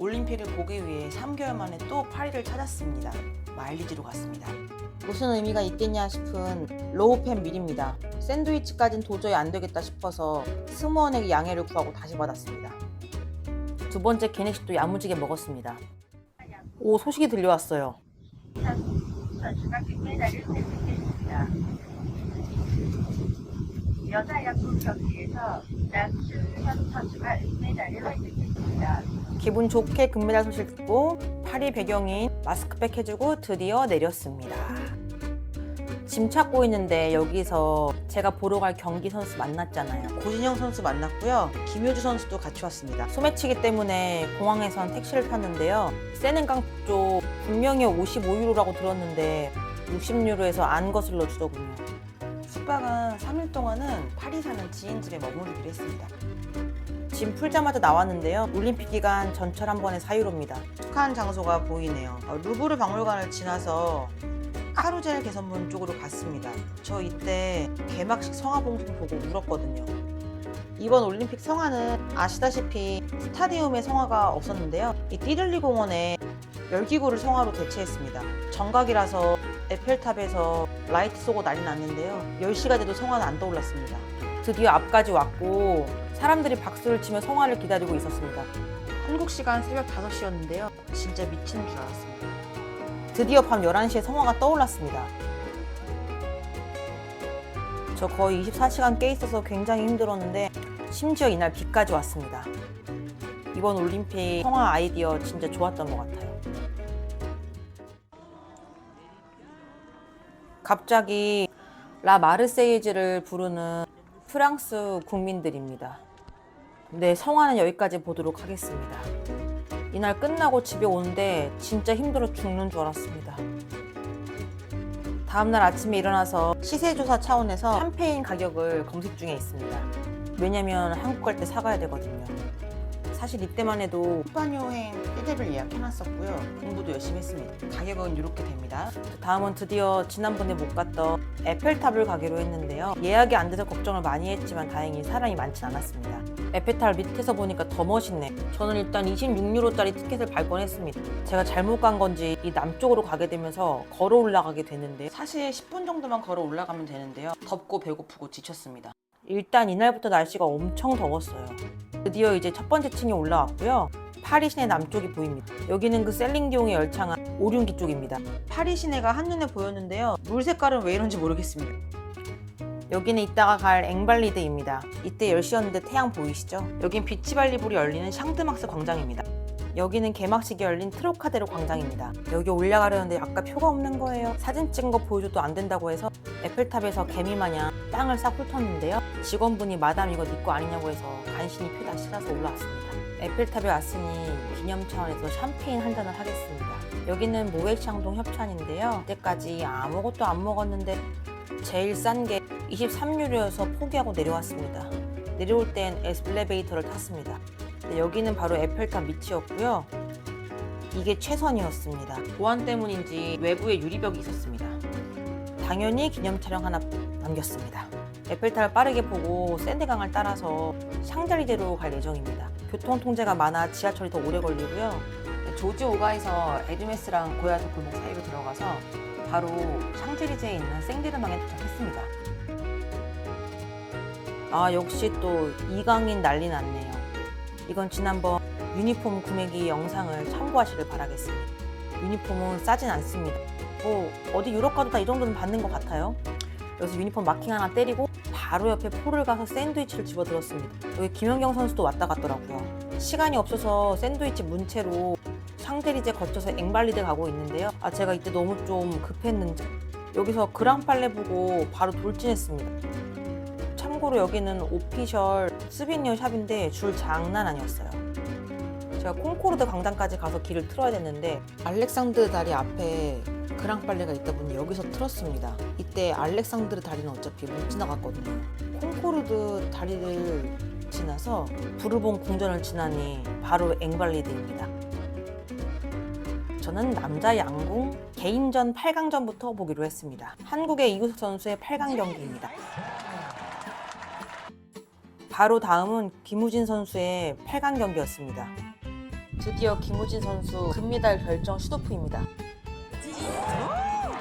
올림픽을 보기 위해 3개월 만에 또 파리를 찾았습니다. 마일리지로 갔습니다. 무슨 의미가 있겠냐 싶은 로우팬 밀입니다. 샌드위치까진 도저히 안 되겠다 싶어서 승무원에게 양해를 구하고 다시 받았습니다. 두 번째 개내식도 야무지게 먹었습니다. 오 소식이 들려왔어요. 선수가 금메달을 획득했습니다. 여자 양궁 경기에서 남준현 선수가 은메달을 획득했습니다. 기분 좋게 금메달 소식 듣고 파리 배경인 마스크팩 해주고 드디어 내렸습니다. 짐 찾고 있는데 여기서 제가 보러 갈 경기 선수 만났잖아요. 고진영 선수 만났고요. 김효주 선수도 같이 왔습니다. 소매치기 때문에 공항에선 택시를 탔는데요. 세넨강 쪽 분명히 55유로라고 들었는데 60유로에서 안 거슬러 주더군요. 숙박은 3일 동안은 파리 사는 지인 집에 머무르기로 했습니다. 짐 풀자마자 나왔는데요. 올림픽 기간 전철 한 번에 4유로입니다. 축하한 장소가 보이네요. 어, 루브르 박물관을 지나서 카루젤 개선문 쪽으로 갔습니다. 저 이때 개막식 성화 봉송 보고 울었거든요. 이번 올림픽 성화는 아시다시피 스타디움에 성화가 없었는데요. 이 띠를리 공원에 열기구를 성화로 대체했습니다. 정각이라서 에펠탑에서 라이트 쏘고 난리 났는데요. 10시가 돼도 성화는 안 떠올랐습니다. 드디어 앞까지 왔고 사람들이 박수를 치며 성화를 기다리고 있었습니다. 한국 시간 새벽 5시였는데요. 진짜 미치는 줄 알았습니다. 드디어 밤 11시에 성화가 떠올랐습니다. 저 거의 24시간 깨 있어서 굉장히 힘들었는데 심지어 이날 비까지 왔습니다. 이번 올림픽 성화 아이디어 진짜 좋았던 것 같아요. 갑자기 라 마르세이즈를 부르는 프랑스 국민들입니다. 네, 성화는 여기까지 보도록 하겠습니다. 이날 끝나고 집에 오는데 진짜 힘들어 죽는 줄 알았습니다. 다음날 아침에 일어나서 시세조사 차원에서 샴페인 가격을 검색 중에 있습니다. 왜냐면 한국 갈 때 사가야 되거든요. 사실 이때만 해도 스파니 여행 띠대를 예약해놨었고요. 공부도 열심히 했습니다. 가격은 이렇게 됩니다. 다음은 드디어 지난번에 못 갔던 에펠탑을 가기로 했는데요. 예약이 안 돼서 걱정을 많이 했지만 다행히 사람이 많진 않았습니다. 에펠탑 밑에서 보니까 더 멋있네. 저는 일단 26유로짜리 티켓을 발권했습니다. 제가 잘못 간 건지 이 남쪽으로 가게 되면서 걸어 올라가게 되는데 사실 10분 정도만 걸어 올라가면 되는데요. 덥고 배고프고 지쳤습니다. 일단 이날부터 날씨가 엄청 더웠어요. 드디어 이제 첫 번째 층에 올라왔고요. 파리 시내 남쪽이 보입니다. 여기는 그 셀링디옹의 열창한 오륜기 쪽입니다. 파리 시내가 한눈에 보였는데요. 물 색깔은 왜 이런지 모르겠습니다. 여기는 이따가 갈 앵발리드입니다. 이때 10시였는데 태양 보이시죠? 여긴 비치발리볼이 열리는 샹드막스 광장입니다. 여기는 개막식이 열린 트로카데로 광장입니다. 여기 올라가려는데 아까 표가 없는 거예요. 사진 찍은 거 보여줘도 안 된다고 해서 에펠탑에서 개미 마냥 땅을 싹 훑었는데요. 직원분이 마담 이거 네거 아니냐고 해서 간신히 표 다시 사서 올라왔습니다. 에펠탑에 왔으니 기념 차원에서 샴페인 한 잔을 하겠습니다. 여기는 모액샹동 협찬인데요. 이때까지 아무것도 안 먹었는데 제일 싼 게 23유로여서 포기하고 내려왔습니다. 내려올 땐 에스플레베이터를 탔습니다. 네, 여기는 바로 에펠탑 밑이었고요. 이게 최선이었습니다. 보안 때문인지 외부에 유리벽이 있었습니다. 당연히 기념 촬영 하나 남겼습니다. 에펠탑을 빠르게 보고 샌드강을 따라서 샹젤리제로 갈 예정입니다. 교통 통제가 많아 지하철이 더 오래 걸리고요. 조지 오가에서 에르메스랑 고야서 골목 사이로 들어가서 바로 샹젤리제에 있는 생데르망에 도착했습니다. 아 역시 또 이강인 난리 났네요. 이건 지난번 유니폼 구매기 영상을 참고하시길 바라겠습니다. 유니폼은 싸진 않습니다. 뭐 어디 유럽 가도 다 이 정도는 받는 것 같아요. 여기서 유니폼 마킹 하나 때리고 바로 옆에 폴을 가서 샌드위치를 집어들었습니다. 여기 김연경 선수도 왔다 갔더라고요. 시간이 없어서 샌드위치 문체로 샹데리제 거쳐서 앵발리드 가고 있는데요. 아 제가 이때 너무 좀 급했는지 여기서 그랑팔레 보고 바로 돌진했습니다. 참고로 여기는 오피셜 스비니어 샵인데 줄 장난 아니었어요. 제가 콩코르드 광장까지 가서 길을 틀어야 됐는데 알렉산드르 다리 앞에 그랑빨레가 있다 보니 여기서 틀었습니다. 이때 알렉산드르 다리는 어차피 못 지나갔거든요. 콩코르드 다리를 지나서 부르봉 궁전을 지나니 바로 앵발리드입니다. 저는 남자 양궁 개인전 8강전부터 보기로 했습니다. 한국의 이구석 선수의 8강 경기입니다. 바로 다음은 김우진 선수의 8강 경기였습니다. 드디어 김우진 선수 금메달 결정 슈도프입니다.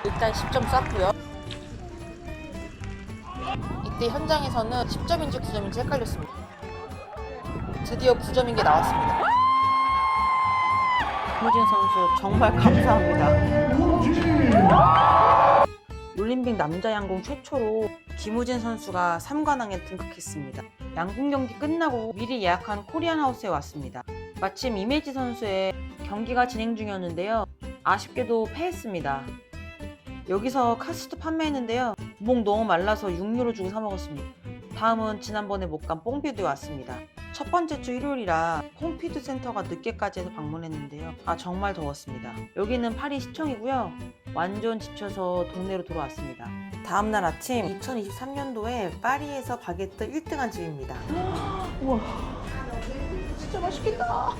일단 10점 쐈고요. 이때 현장에서는 10점인지 9점인지 헷갈렸습니다. 드디어 9점인 게 나왔습니다. 김우진 선수 정말 감사합니다. 올림픽 남자 양궁 최초로 김우진 선수가 3관왕에 등극했습니다. 양궁 경기 끝나고 미리 예약한 코리안 하우스에 왔습니다. 마침 이메지 선수의 경기가 진행 중이었는데요. 아쉽게도 패했습니다. 여기서 카스도 판매했는데요. 목 너무 말라서 6유로 주고 사 먹었습니다. 다음은 지난번에 못 간 뽕피드에 왔습니다. 첫 번째 주 일요일이라 뽕피드 센터가 늦게까지 해서 방문했는데요. 아 정말 더웠습니다. 여기는 파리 시청이고요. 완전 지쳐서 동네로 돌아왔습니다. 다음날 아침 2023년도에 파리에서 바게트 1등한 집입니다. 우와 진짜 맛있겠다.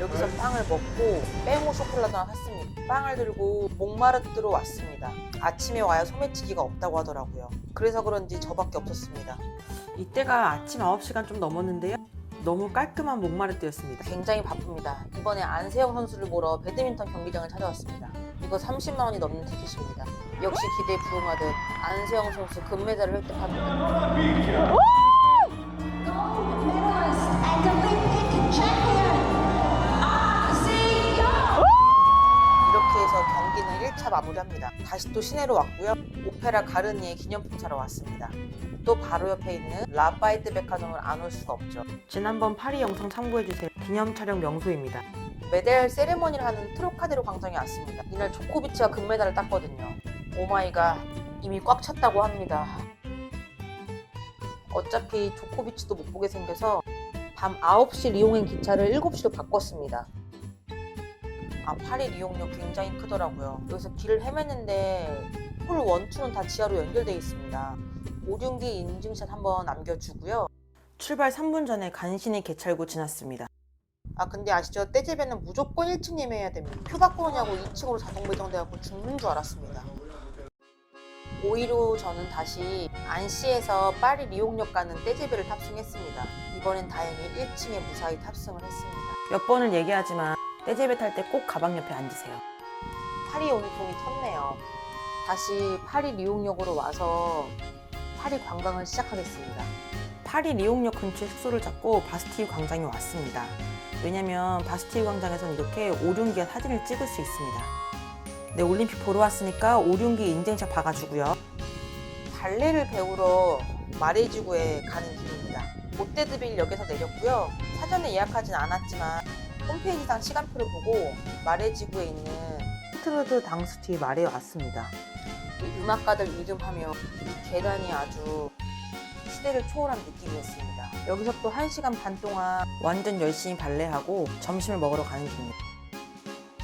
여기서 빵을 먹고 빼고 쇼콜라도 하나 샀습니다. 빵을 들고 몽마르트로 왔습니다. 아침에 와야 소매치기가 없다고 하더라고요. 그래서 그런지 저밖에 없었습니다. 이때가 아침 9시간 좀 넘었는데요. 너무 깔끔한 몽마르트였습니다. 굉장히 바쁩니다. 이번에 안세영 선수를 보러 배드민턴 경기장을 찾아왔습니다. 이거 30만 원이 넘는 티켓입니다. 역시 기대에 부응하듯 안세영 선수 금메달을 획득합니다. 이렇게 해서 경기는 1차 마무리합니다. 다시 또 시내로 왔고요. 오페라 가르니에 기념품 사러 왔습니다. 또 바로 옆에 있는 라파이트 백화점을 안 올 수가 없죠. 지난번 파리 영상 참고해주세요. 기념 촬영 명소입니다. 메달 세레머니를 하는 트로카데로 광장에 왔습니다. 이날 조코비치가 금메달을 땄거든요. 오마이갓 이미 꽉 찼다고 합니다. 어차피 조코비치도 못 보게 생겨서 밤 9시 리옹행 기차를 7시로 바꿨습니다. 아, 파리 리용역 굉장히 크더라고요. 여기서 길을 헤맸는데 홀 1, 2는 다 지하로 연결되어 있습니다. 오륜기 인증샷 한번 남겨주고요. 출발 3분 전에 간신히 개찰구 지났습니다. 아 근데 아시죠? 떼제배는 무조건 1층 예매해야 됩니다. 표 오냐고 2층으로 자동 배정돼갖고 죽는 줄 알았습니다. 5위로 저는 다시 안시에서 파리 리옹역 가는 떼제배를 탑승했습니다. 이번엔 다행히 1층에 무사히 탑승을 했습니다. 몇 번을 얘기하지만 떼제배 탈 때 꼭 가방 옆에 앉으세요. 파리 온통이 텄네요. 다시 파리 리옹역으로 와서 파리 관광을 시작하겠습니다. 파리 리옹역 근처에 숙소를 잡고 바스티유 광장에 왔습니다. 왜냐면 바스티유 광장에서는 이렇게 오륜기와 사진을 찍을 수 있습니다. 네, 올림픽 보러 왔으니까 오륜기 인증샷 박아주고요. 발레를 배우러 마레지구에 가는 길입니다. 모테드빌 역에서 내렸고요. 사전에 예약하진 않았지만 홈페이지상 시간표를 보고 마레지구에 있는 트루드 당스티 마레에 왔습니다. 이 음악가들 이름하며 이 계단이 아주 시대를 초월한 느낌이었습니다. 여기서 또 1시간 반 동안 완전 열심히 발레하고 점심을 먹으러 가는 길입니다.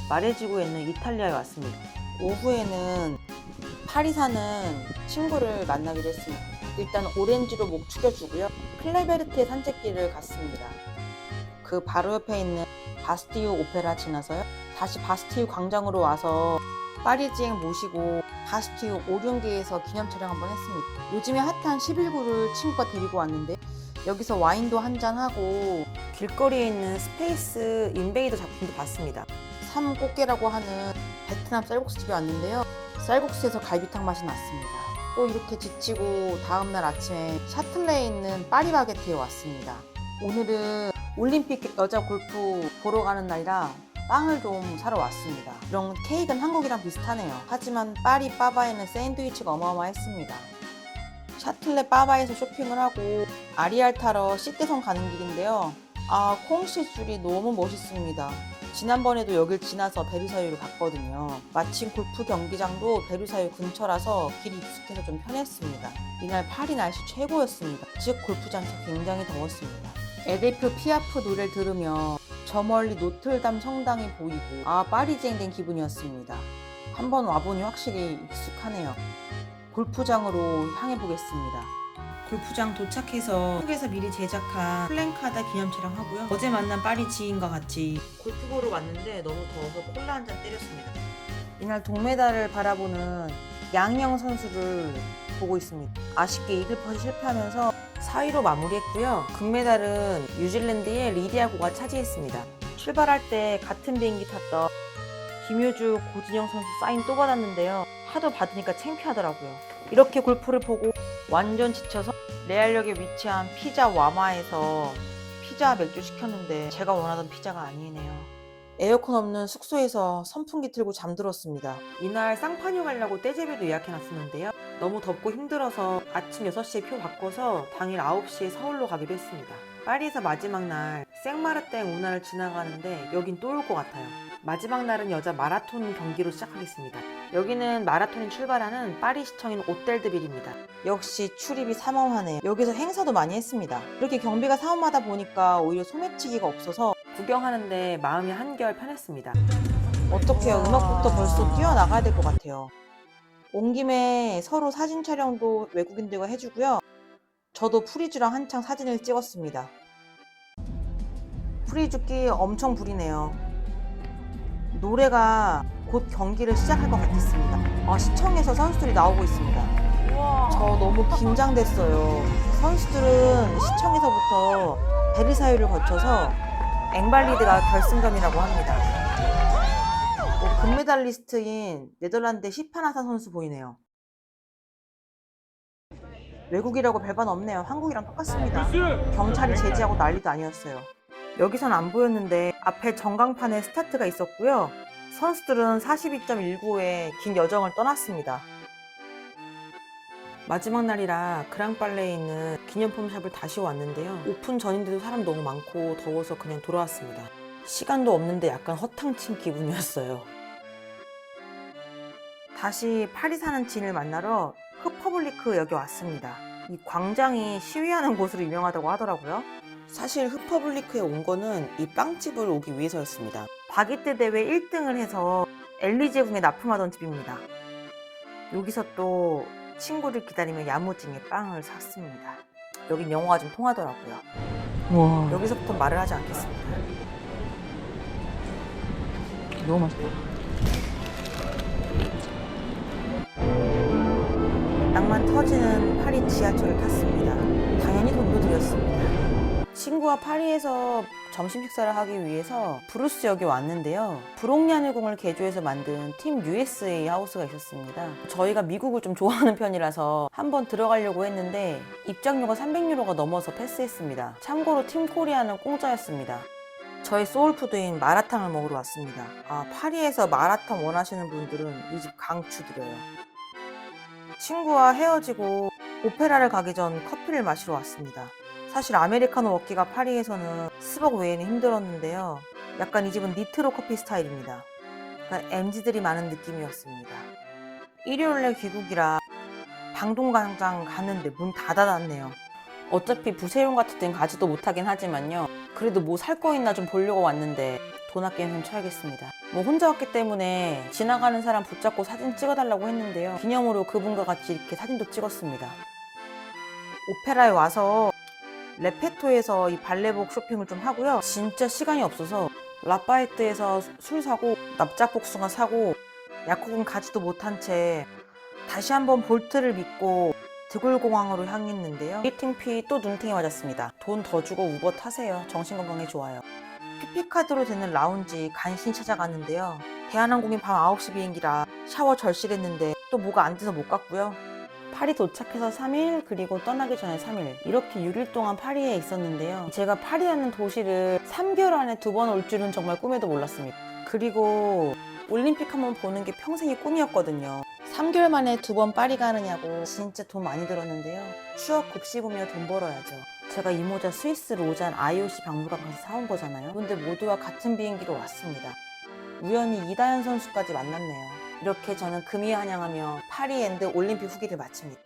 마레지구에 있는 이탈리아에 왔습니다. 오후에는 파리 사는 친구를 만나기로 했습니다. 일단 오렌지로 목 축여주고요. 클레베르트의 산책길을 갔습니다. 그 바로 옆에 있는 바스티유 오페라 지나서요. 다시 바스티유 광장으로 와서 파리지행 모시고 바스티유 오륜기에서 기념 촬영 한번 했습니다. 요즘에 핫한 11구를 친구가 데리고 왔는데 여기서 와인도 한잔하고 길거리에 있는 스페이스 인베이더 작품도 봤습니다. 삼꽃게라고 하는 베트남 쌀국수 집에 왔는데요. 쌀국수에서 갈비탕 맛이 났습니다. 또 이렇게 지치고 다음날 아침에 샤틀레에 있는 파리바게트에 왔습니다. 오늘은 올림픽 여자 골프 보러 가는 날이라 빵을 좀 사러 왔습니다. 이런 케이크는 한국이랑 비슷하네요. 하지만 파리 빠바에는 샌드위치가 어마어마했습니다. 샤틀레 빠바에서 쇼핑을 하고 아리알 타러 시대성 가는 길인데요. 아, 콩시 줄이 너무 멋있습니다. 지난번에도 여길 지나서 베르사유를 갔거든요. 마침 골프 경기장도 베르사유 근처라서 길이 익숙해서 좀 편했습니다. 이날 파리 날씨 최고였습니다. 즉 골프장에서 굉장히 더웠습니다. 에데프 피아프 노래를 들으며 저 멀리 노틀담 성당이 보이고 아 파리쟁 된 기분이었습니다. 한번 와보니 확실히 익숙하네요. 골프장으로 향해 보겠습니다. 골프장 도착해서 한국에서 미리 제작한 플랜카드 기념 촬영하고요. 어제 만난 파리 지인과 같이 골프 보러 왔는데 너무 더워서 콜라 한 잔 때렸습니다. 이날 동메달을 바라보는 양영 선수를 보고 있습니다. 아쉽게 이글퍼시 실패하면서 4위로 마무리했고요. 금메달은 뉴질랜드의 리디아고가 차지했습니다. 출발할 때 같은 비행기 탔던 김효주, 고진영 선수 사인 또 받았는데요. 하도 받으니까 창피하더라고요. 이렇게 골프를 보고 완전 지쳐서 레알역에 위치한 피자 와마에서 피자 맥주 시켰는데 제가 원하던 피자가 아니네요. 에어컨 없는 숙소에서 선풍기 틀고 잠들었습니다. 이날 쌍파뉴 가려고 떼제비도 예약해놨었는데요. 너무 덥고 힘들어서 아침 6시에 표 바꿔서 당일 9시에 서울로 가기로 했습니다. 파리에서 마지막 날 생마르땡 운하를 지나가는데 여긴 또 올 것 같아요. 마지막 날은 여자 마라톤 경기로 시작하겠습니다. 여기는 마라톤이 출발하는 파리 시청인 오텔드빌입니다. 역시 출입이 삼엄하네요. 여기서 행사도 많이 했습니다. 이렇게 경비가 삼엄하다 보니까 오히려 소매치기가 없어서 구경하는데 마음이 한결 편했습니다. 어떡해요. 음악부터 벌써 뛰어나가야 될 것 같아요. 온 김에 서로 사진 촬영도 외국인들과 해주고요. 저도 프리즈랑 한창 사진을 찍었습니다. 프리즈끼 엄청 부리네요. 노래가 곧 경기를 시작할 것 같았습니다. 아, 시청에서 선수들이 나오고 있습니다. 저 너무 긴장됐어요. 선수들은 시청에서부터 베르사유를 거쳐서 앵발리드가 결승전이라고 합니다. 뭐 금메달리스트인 네덜란드 시파나사 선수 보이네요. 외국이라고 별반 없네요. 한국이랑 똑같습니다. 경찰이 제지하고 난리도 아니었어요. 여기선 안 보였는데 앞에 전광판에 스타트가 있었고요. 선수들은 42.19에 긴 여정을 떠났습니다. 마지막 날이라 그랑빨레에 있는 기념품 샵을 다시 왔는데요. 오픈 전인데도 사람 너무 많고 더워서 그냥 돌아왔습니다. 시간도 없는데 약간 허탕친 기분이었어요. 다시 파리 사는 지인을 만나러 흑퍼블리크 여기 왔습니다. 이 광장이 시위하는 곳으로 유명하다고 하더라고요. 사실 흑퍼블리크에 온 거는 이 빵집을 오기 위해서였습니다. 바게트 대회 1등을 해서 엘리제궁에 납품하던 집입니다. 여기서 또 친구를 기다리며 야무지게 빵을 샀습니다. 여긴 영어가 좀 통하더라고요. 와 여기서부터 말을 하지 않겠습니다. 너무 맛있다. 낭만 터지는 파리 지하철을 탔습니다. 당연히 돈도 들였습니다. 친구와 파리에서 점심 식사를 하기 위해서 브루스역에 왔는데요. 브롱냐느궁을 개조해서 만든 팀 USA 하우스가 있었습니다. 저희가 미국을 좀 좋아하는 편이라서 한번 들어가려고 했는데 입장료가 300유로가 넘어서 패스했습니다. 참고로 팀 코리아는 공짜였습니다. 저의 소울푸드인 마라탕을 먹으러 왔습니다. 아, 파리에서 마라탕 원하시는 분들은 이 집 강추드려요. 친구와 헤어지고 오페라를 가기 전 커피를 마시러 왔습니다. 사실 아메리카노 먹기가 파리에서는 스벅 외에는 힘들었는데요. 약간 이 집은 니트로 커피 스타일입니다. 그러니까 MZ들이 많은 느낌이었습니다. 일요일날 귀국이라 방동광장 가는데 문다 닫았네요. 어차피 부세용 같은 땐 가지도 못하긴 하지만요. 그래도 뭐 살 거 있나 좀 보려고 왔는데 돈 아끼면 좀 쳐야겠습니다. 뭐 혼자 왔기 때문에 지나가는 사람 붙잡고 사진 찍어달라고 했는데요. 기념으로 그분과 같이 이렇게 사진도 찍었습니다. 오페라에 와서 레페토에서 이 발레복 쇼핑을 좀 하고요. 진짜 시간이 없어서 라파에트에서 술 사고 납작복숭아 사고 약국은 가지도 못한 채 다시 한번 볼트를 믿고 드골공항으로 향했는데요. 미팅피 또 눈탱이 맞았습니다. 돈 더 주고 우버 타세요. 정신건강에 좋아요. PP카드로 되는 라운지 간신히 찾아갔는데요. 대한항공이 밤 9시 비행기라 샤워 절실했는데 또 뭐가 안 돼서 못 갔고요. 파리 도착해서 3일 그리고 떠나기 전에 3일 이렇게 6일 동안 파리에 있었는데요. 제가 파리라는 도시를 3개월 안에 두 번 올 줄은 정말 꿈에도 몰랐습니다. 그리고 올림픽 한번 보는 게 평생의 꿈이었거든요. 3개월 만에 두 번 파리 가느냐고 진짜 돈 많이 들었는데요. 추억 곱씹으며 돈 벌어야죠. 제가 이 모자 스위스 로잔 IOC 박물관 가서 사온 거잖아요. 근데 모두와 같은 비행기로 왔습니다. 우연히 이다현 선수까지 만났네요. 이렇게 저는 금이 환영하며 파리 앤드 올림픽 후기를 마칩니다.